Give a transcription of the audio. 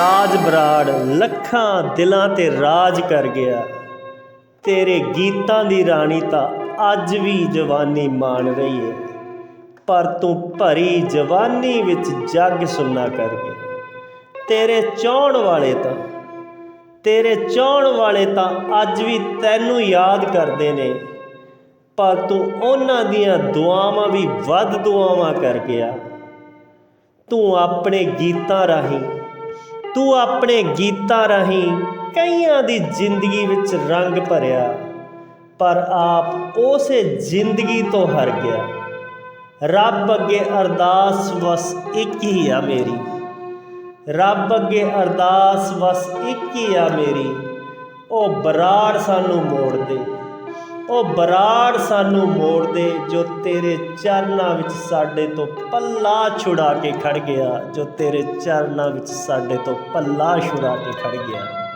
ਰਾਜ ਬਰਾੜ ਲੱਖਾਂ ਦਿਲਾਂ ਤੇ ਰਾਜ ਕਰ ਗਿਆ। ਤੇਰੇ ਗੀਤਾਂ ਦੀ ਰਾਣੀ ਤਾਂ ਅੱਜ ਵੀ ਜਵਾਨੀ ਮਾਣ ਰਹੀ ਹੈ ਪਰ ਤੂੰ ਭਰੀ ਜਵਾਨੀ ਵਿੱਚ ਜੱਗ ਸੁਣਨਾ ਕਰ ਗਿਆ ਤੇਰੇ ਚਾਹਣ ਵਾਲੇ ਤਾਂ, ਤੇਰੇ ਚਾਹਣ ਵਾਲੇ ਤਾਂ ਅੱਜ ਵੀ ਤੈਨੂੰ ਯਾਦ ਕਰਦੇ ਨੇ, ਪਰ ਤੂੰ ਉਹਨਾਂ ਦੀਆਂ ਦੁਆਵਾਂ ਵੀ ਵੱਧ ਦੁਆਵਾਂ ਕਰ ਗਿਆ। ਤੂੰ ਆਪਣੇ ਗੀਤਾਂ ਰਾਹੀਂ ਤੂੰ ਆਪਣੇ ਗੀਤਾਂ ਰਾਹੀਂ ਕਈਆਂ ਦੀ ਜ਼ਿੰਦਗੀ ਵਿੱਚ ਰੰਗ ਭਰਿਆ, ਪਰ ਆਪ ਉਸੇ ਜ਼ਿੰਦਗੀ ਤੋਂ ਹਰ ਗਿਆ। ਰੱਬ ਅੱਗੇ ਅਰਦਾਸ ਵਸ ਇੱਕ ਹੀ ਆ ਮੇਰੀ। ਰੱਬ ਅੱਗੇ ਅਰਦਾਸ ਵਸ ਇੱਕ ਹੀ ਆ ਮੇਰੀ। ਉਹ ਬਰਾੜ ਸਾਨੂੰ ਮੋੜ ਦੇ। ਉਹ ਬਰਾੜ ਸਾਨੂੰ ਮੋੜ ਦੇ, ਜੋ ਤੇਰੇ ਚਰਨਾਂ ਵਿੱਚ ਸਾਡੇ ਤੋਂ ਪੱਲਾ ਛੁਡਾ ਕੇ ਖੜ ਗਿਆ, ਜੋ ਤੇਰੇ ਚਰਨਾਂ ਵਿੱਚ ਸਾਡੇ ਤੋਂ ਪੱਲਾ ਛੁਡਾ ਕੇ ਖੜ ਗਿਆ।